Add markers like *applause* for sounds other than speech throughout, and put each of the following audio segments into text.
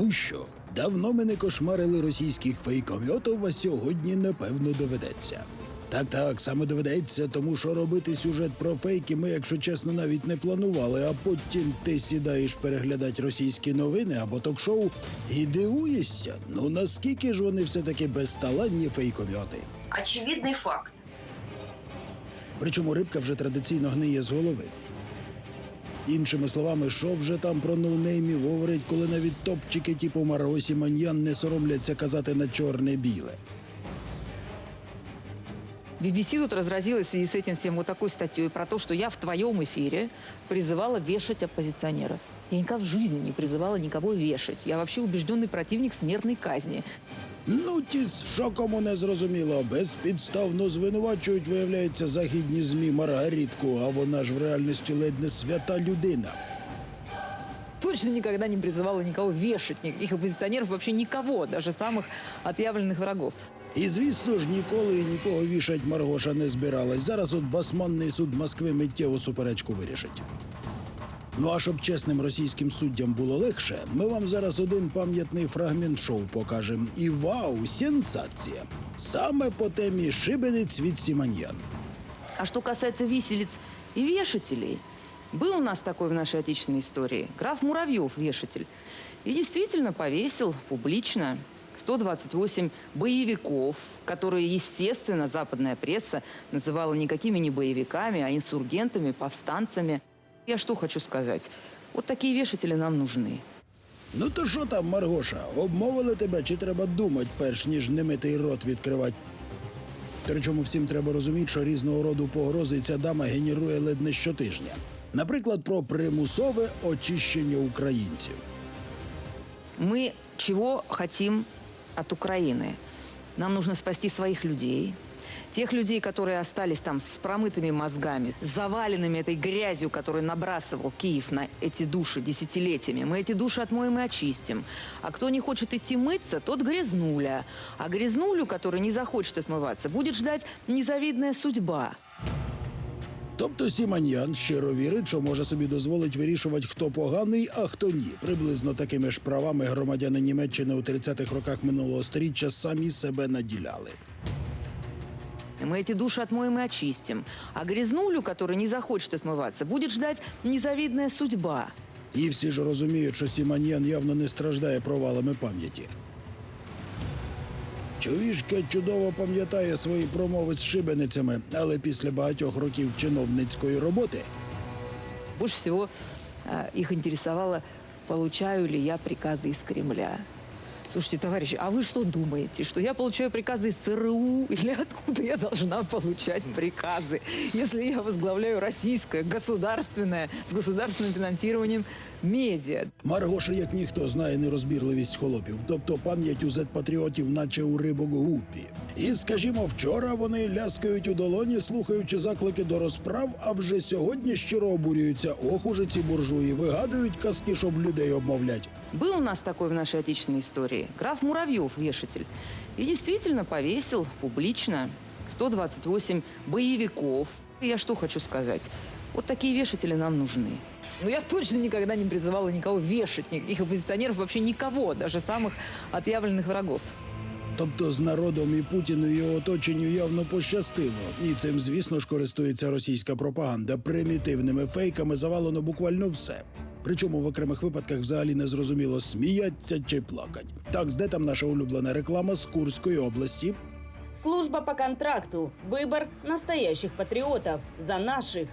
Ну що, давно ми не кошмарили російських фейкомьотів, а сьогодні напевно доведеться. Так, так, саме доведеться, тому що робити сюжет про фейки ми, якщо чесно, навіть не планували, а потім ти сідаєш переглядати російські новини або ток-шоу і дивуєшся, ну наскільки ж вони все-таки безталанні фейкомьоти. Очевидный факт. Причому рибка вже традиційно гниє з голови. Іншими словами, що вже там про ноунеймів говорить, коли навіть топчики типу Маргосі Маньян не соромляться казати на чорне-біле. BBC тут разразилась в связи с этим всем вот такой статьей про то, что я в твоем эфире призывала вешать оппозиционеров. Я никогда в жизни не призывала никого вешать. Я вообще убежденный противник смертной казни. Ну, ті, з- що кому не зрозуміло, безпідставно звинувачують, виявляється, західні ЗМІ Маргаритку, а вона ж в реальності ледь не свята людина. Точно никогда не призывала никого вешать, никаких оппозиционеров, вообще никого, даже самых отъявленных врагов. І звісно ж, ніколи і нікого вішать Маргоша не збиралась. Зараз от басманний суд Москви миттєво суперечку вирішить. Ну а щоб чесним російським суддям було легше, ми вам зараз один пам'ятний фрагмент шоу покажемо. І вау, сенсація! Саме по темі шибениць від Сіманьян. А что касается виселиц и вешателей, был у нас такой в нашей отечественной истории. Граф Муравьев, вешатель. И действительно повесил публично 128 боевиков, которые, естественно, западная пресса называла никакими не боевиками, а инсургентами, повстанцами. Я что хочу сказать? Вот такие вешатели нам нужны. Ну то що там, Маргоша, обмовили тебе чи треба думати, перш ніж немитий рот відкривати? Причому всім треба розуміти, що різного роду погрози ця дама генерує ледь не щотижня. Наприклад, про примусове очищення українців. Мы чего хотим от Украины? Нам нужно спасти своих людей, тех людей, которые остались там с промытыми мозгами, заваленными этой грязью, которую набрасывал Киев на эти души десятилетиями. Мы эти души отмоем и очистим. А кто не хочет идти мыться, тот грязнуля. А грязнулю, который не захочет отмываться, будет ждать незавидная судьба. Тобто Сіманьян щиро вірить, що може собі дозволить вирішувати, хто поганий, а хто ні. Приблизно такими ж правами громадяни Німеччини у 30-х роках минулого століття самі себе наділяли. И Мы эти души отмоем и очистим. А грязнулю, который не захочет отмываться, будет ждать незавидная судьба. І всі ж розуміють, що Сіманьян явно не страждає провалами пам'яті. Чуїшка чудово пам'ятає свої промови з шибеницями, але після багатьох років чиновницької роботи Больше всего э, их интересовало, получаю ли я приказы из Кремля. Слушайте, товарищи, а вы что думаете, что я получаю приказы из ЦРУ или откуда я должна получать приказы, если я возглавляю российское государственное с государственным финансированием медиа? Маргоша, як ніхто, знає нерозбірливість холопів, тобто пам'ять у зет-патріотів, наче у рибок гупі. І, скажімо, вчора вони ляскають у долоні, слухаючи заклики до розправ, а вже сьогодні щиро обурюються. Ох уже ці буржуї вигадують казки, щоб людей обмовлять. Был у нас такой в нашей отечественной истории. Граф Муравьев, вешатель. И действительно повесил публично 128 боевиков. И Я что хочу сказать? Вот такие вешатели нам нужны. Но я точно никогда не призывала никого вешать, никаких оппозиционеров, вообще никого, даже самых отъявленных врагов. Тобто з народом і Путіну і його оточенню явно пощастило. І цим, звісно ж, користується російська пропаганда. Примітивними фейками завалено буквально все. Причому в окремих випадках взагалі не зрозуміло, сміяться чи плакать. Так, де там наша улюблена реклама з Курської області? Служба по контракту. Выбор настоящих патриотов. За наших.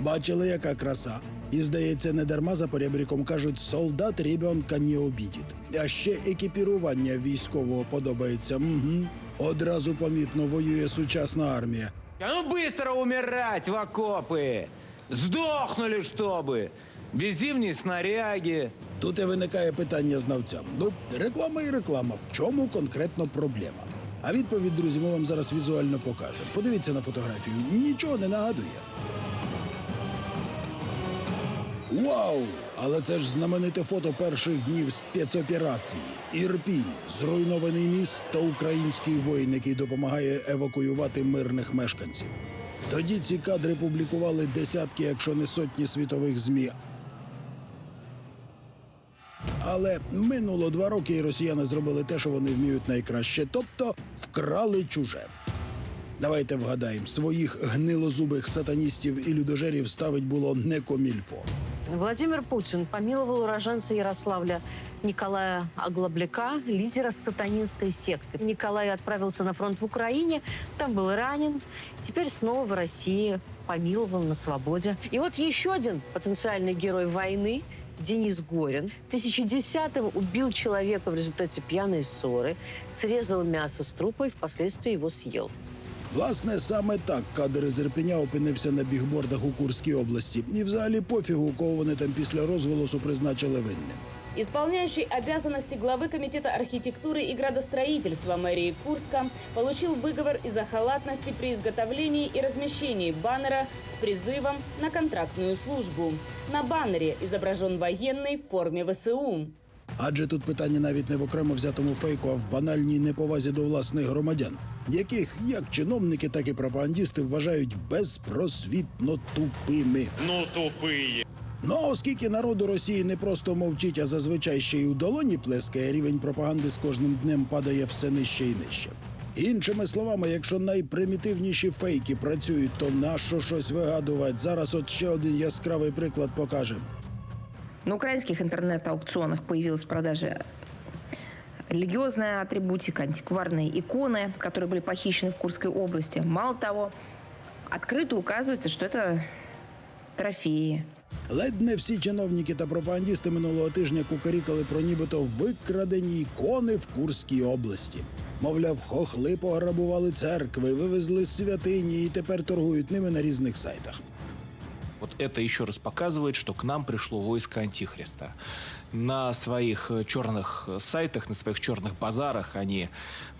Бачили, яка краса. І здається, не дарма за поребріком кажуть, солдат ребенка не обідить. А ще екіпірування військового подобається. Угу. Одразу помітно воює сучасна армія. А ну быстро умирать в окопы! Сдохнули, чтобы! Без зимней снаряги. Тут і виникає питання знавцям. Ну, реклама і реклама. В чому конкретно проблема? А відповідь, друзі, ми вам зараз візуально покажемо. Подивіться на фотографію. Нічого не нагадує. Вау! Але це ж знамените фото перших днів спецоперації. Ірпінь, зруйнований міст та український воїн, який допомагає евакуювати мирних мешканців. Тоді ці кадри публікували десятки, якщо не сотні світових ЗМІ. Але минуло два роки, і росіяни зробили те, що вони вміють найкраще, тобто вкрали чуже. Давайте вгадаємо, своїх гнилозубих сатаністів і людожерів ставить було не комільфо. Владимир Путин помиловал уроженца Ярославля Николая Оглобляка, лидера сатанинской секты. Николай отправился на фронт в Украине, там был ранен, теперь снова в России помиловал на свободе. И вот еще один потенциальный герой войны Денис Горин. В 1010-м убил человека в результате пьяной ссоры, срезал мясо с трупа и впоследствии его съел. Власне, саме так кадр із Ірпеня опинився на бігбордах у Курській області. І взагалі пофігу, кого вони там після розголосу призначили винним. Исполняющий обязанности главы Комитета архитектуры и градостроительства мэрии Курска получил выговор из-за халатности при изготовлении и размещении баннера с призывом на контрактную службу. На баннере изображен военный в форме ВСУ. Адже тут питання навіть не в окремо взятому фейку, а в банальній неповазі до власних громадян, яких як чиновники, так і пропагандісти вважають безпросвітно тупими. Ну, тупые. Ну а оскільки народу Росії не просто мовчить, а зазвичай ще й у долоні плескає, рівень пропаганди з кожним днем падає все нижче і нижче. Іншими словами, якщо найпримітивніші фейки працюють, то нащо щось вигадувати? Зараз от ще один яскравий приклад покажемо. На украинских интернет-аукционах появилась в продаже религиозная атрибутика, антикварные иконы, которые были похищены в Курской области. Мало того, открыто указывается, что это трофеи. Ледь не всі чиновники та пропагандісти минулого тижня кукарікали про нібито викрадені ікони в Курській області. Мовляв, хохли пограбували церкви, вивезли святині і тепер торгують ними на різних сайтах. Вот это еще раз показывает, что к нам пришло войско Антихриста. На своих э, черных э, сайтах, на своих черных базарах они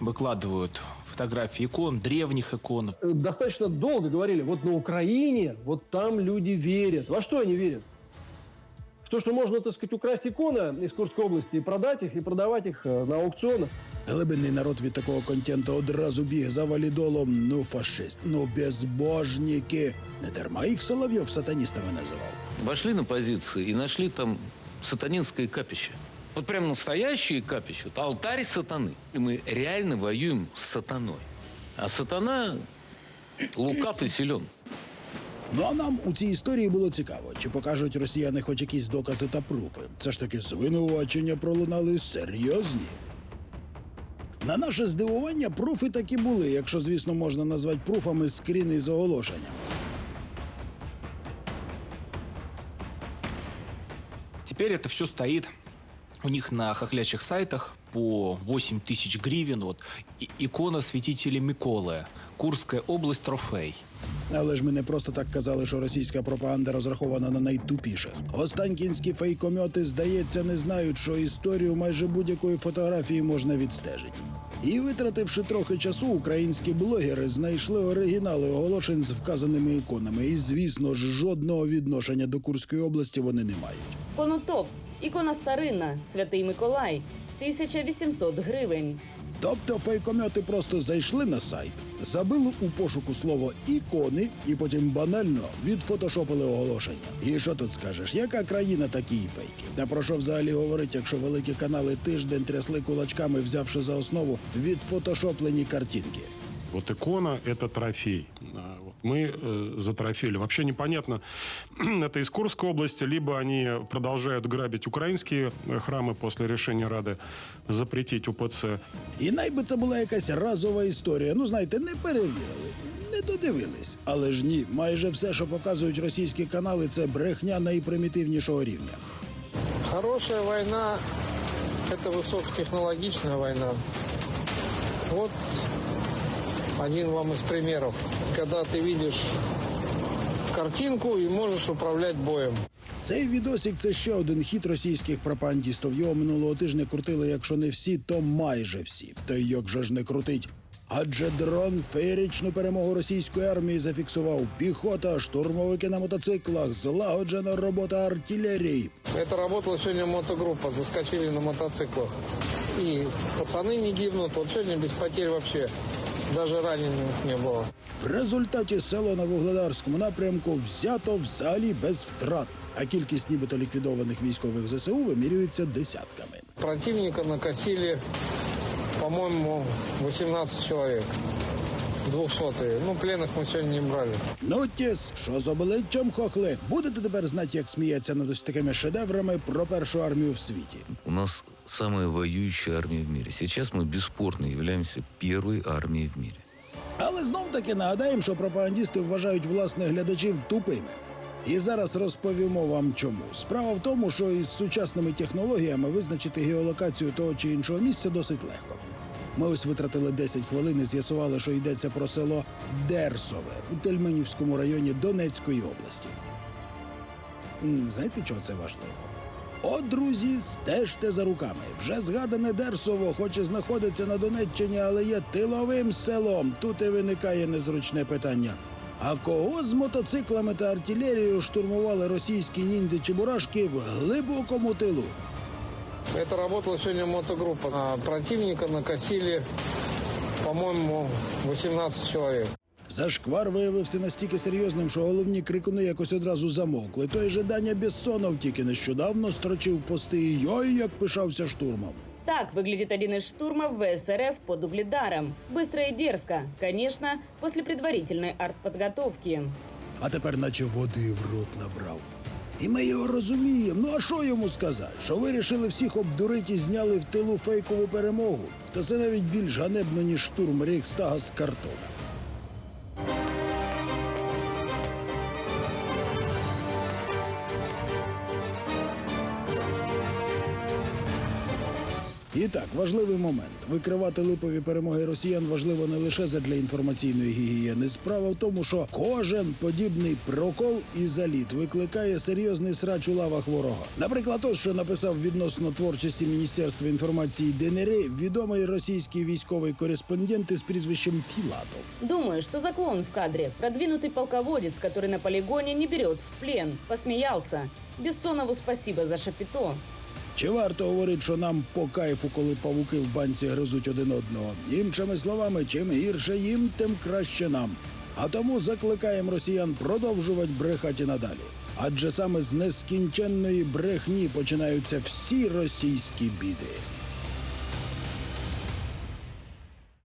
выкладывают фотографии икон, древних икон. Э, достаточно долго говорили, вот на Украине, вот там люди верят. Во что они верят? В то, что можно, так сказать, украсть иконы из Курской области и продать их, и продавать их э, на аукционах. Глибинний народ від такого контенту одразу біг за валідолом. Ну, фашист, ну безбожники. Не дарма їх Соловйов сатаністами називав. Вошли на позиции и нашли там сатанинское капище. Вот прям настоящее капище, вот алтарь сатаны. И мы реально воюем с сатаной. А сатана лукав и силен. Ну а нам у цій історії було цікаво, чи покажуть росіяни хоч якісь докази та пруфи. Це ж таки звинувачення пролунали серйозні. На наше здивування, пруфи таки були, якщо, звісно, можна назвати пруфами скріни з оголошенням. Теперь это все стоит у них на хохлячих сайтах по 8 тысяч гривен. Вот. И- икона святителя Миколы. Курская область, трофей. Але ж ми не просто так казали, що російська пропаганда розрахована на найтупіших. Останкінські фейкомьоти, здається, не знають, що історію майже будь-якої фотографії можна відстежити. І витративши трохи часу, українські блогери знайшли оригінали оголошень з вказаними іконами. І, звісно ж, жодного відношення до Курської області вони не мають. Конотоп. Ікона старинна. Святий Миколай. 1800 гривень. Тобто фейкомьоти просто зайшли на сайт, забили у пошуку слово ікони і потім банально відфотошопили оголошення. І що тут скажеш? Яка країна такі фейки? Та про що взагалі говорить, якщо великі канали тиждень трясли кулачками, взявши за основу відфотошоплені картинки? Вот икона – это трофей А, вот Мы э, затрофеили. Вообще непонятно, *clears throat* это из Курской области, либо они продолжают грабить украинские э, храмы после решения Рады запретить УПЦ. І найби це була якась разова історія. Ну знаєте, не перевірили, не додивились. Але ж ні, майже все, що показують російські канали, це брехня найпримітивнішого рівня. Хорошая война – это высокотехнологичная война. Вот один вам из примеров. Когда ты видишь картинку и можешь управлять боем. Цей відосик це ще один хід російських пропагандістів. Його минулого тижня крутили, якщо не всі, то майже всі. Та й як же ж не крутить? Адже дрон феєричну перемогу російської армії зафіксував піхота, штурмовики на мотоциклах, злагоджена робота артилерії. Это работала сегодня мотогруппа, заскочили на мотоциклах. И пацаны не гибнут, вот сегодня без потерь вообще. Даже ранених не було. В результаті село на Вугледарському напрямку взято взагалі без втрат, а кількість нібито ліквідованих військових ЗСУ вимірюється десятками. Противника накосили, по-моєму, 18 чоловік. 200. Ну, пленных мы сьогодні не брали. Ну, тіс, що з обличчям хохли? Будете тепер знати, як сміється над ось такими шедеврами про першу армію в світі. У нас саме воюющая армія в мірі. Сейчас мы бесспорно являємося первой армией в мірі, Але знов таки нагадаємо, що пропагандісти вважають власних глядачів тупими. І зараз розповімо вам чому. Справа в тому, що із сучасними технологіями визначити геолокацію того чи іншого місця досить легко. Ми ось витратили 10 хвилин і з'ясували, що йдеться про село Дерсове у Тельменівському районі Донецької області. Знаєте, чого це важливо? От, друзі, стежте за руками. Вже згадане Дерсово, хоч і знаходиться на Донеччині, але є тиловим селом. Тут і виникає незручне питання. А кого з мотоциклами та артилерією штурмували російські ніндзя чебурашки в глибокому тилу? Это работала сегодня мотогруппа. А противника накосили, по-моему, 18 человек. Зашквар виявився настільки серйозним, що головні крикуни якось одразу замовкли. Той же Даня Бессонов тільки нещодавно строчив пости і йой, як пишався штурмом. Так выглядит один из штурмов ВСРФ под Угледаром. Быстро и дерзко, конечно, после предварительной артподготовки. а тепер наче води в рот набрав. І ми його розуміємо. Ну а що йому сказати? Що вирішили всіх обдурити і зняли в тилу фейкову перемогу? Та це навіть більш ганебно, ніж штурм Рейхстага з картона. І так, важливий момент. Викривати липові перемоги росіян важливо не лише задля інформаційної гігієни. Справа в тому, що кожен подібний прокол і заліт викликає серйозний срач у лавах ворога. Наприклад, ось що написав відносно творчості Міністерства інформації ДНР відомий російський військовий кореспондент із прізвищем Філатов. Думаю, что заклон в кадре. Продвинутый полководец, который на полигоне не берет в плен. Посмеялся. Бессонову спасибо за шапито. Чи варто говорити, що нам по кайфу, коли павуки в банці гризуть один одного? Іншими словами, чим гірше їм, тим краще нам. А тому закликаємо росіян продовжувати брехати надалі. Адже саме з нескінченної брехні починаються всі російські біди.